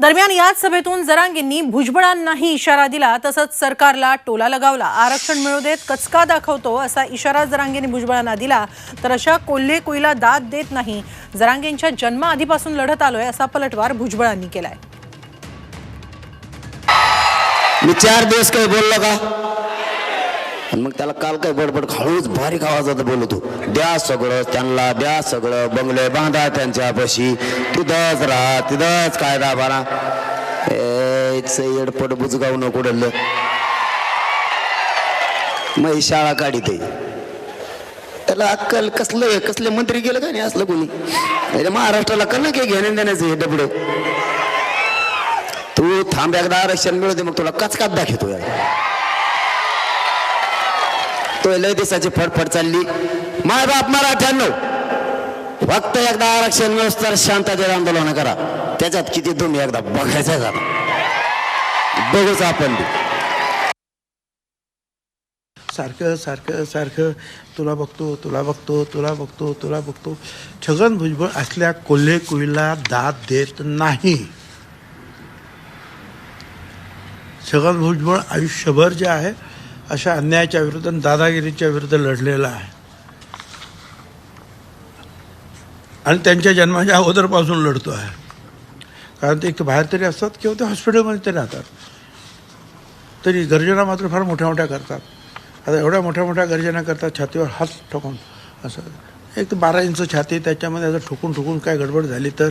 दरम्यान याच सभेतून जरांगींनी भुजबळांनाही इशारा दिला तसंच सरकारला टोला लगावला. आरक्षण मिळू देत कचका दाखवतो असा इशारा जरांगींनी भुजबळांना दिला. तर अशा कोल्हे कोईला दाद देत नाही. जरांगेंच्या जन्माआधीपासून लढत आलोय असा पलटवार भुजबळांनी केलाय. मी चार दिवस काही बोललो का? आणि मग त्याला काल काय बडबड हळूच बारीक आवाजात बोलतो. द्या सगळं त्यांना द्या सगळं. बंगले बांधा त्यांच्यापाशी. तिथंच राहा तिथंच काय दाबारा एडपट बुजगाव नको डल्लं मग ही शाळा काढीत त्याला अक्कल कसलं कसले मंत्री गेलं का नाही असलं कोणी? महाराष्ट्राला कल ना काही घेण्या देण्याचं हे डबडं? तू थांब एकदा आरक्षण मिळवते मग तुला कचकात दाखवतो यार. तो लय दिवसाची फडफड चालली. माय बाप मराठ्याण्णव फक्त एकदा आरक्षण मिळूस तर शांततेत आंदोलन करा. त्याच्यात किती तुम्ही एकदा बघायचं का बघूच आपण सारखं सारखं सारखं तुला बघतो तुला बघतो तुला बघतो तुला बघतो. छगन भुजबळ असल्या कोल्हे कुईला दाद देत नाही. छगन भुजबळ आयुष्यभर जे आहे अशा अन्यायाच्या विरुद्ध आणि दादागिरीच्या विरुद्ध लढलेला आहे. आणि त्यांच्या जन्माच्या अगोदरपासून लढतो आहे. कारण ते एक तर बाहेर तरी असतात किंवा ते हॉस्पिटलमध्ये तरी राहतात. तरी गर्जना मात्र फार मोठ्या मोठ्या करतात. आता एवढ्या मोठ्या मोठ्या गर्जना करतात छातीवर हात ठोकून असं. एक तर बारा इंच छाती त्याच्यामध्ये असं ठोकून ठोकून काय गडबड झाली तर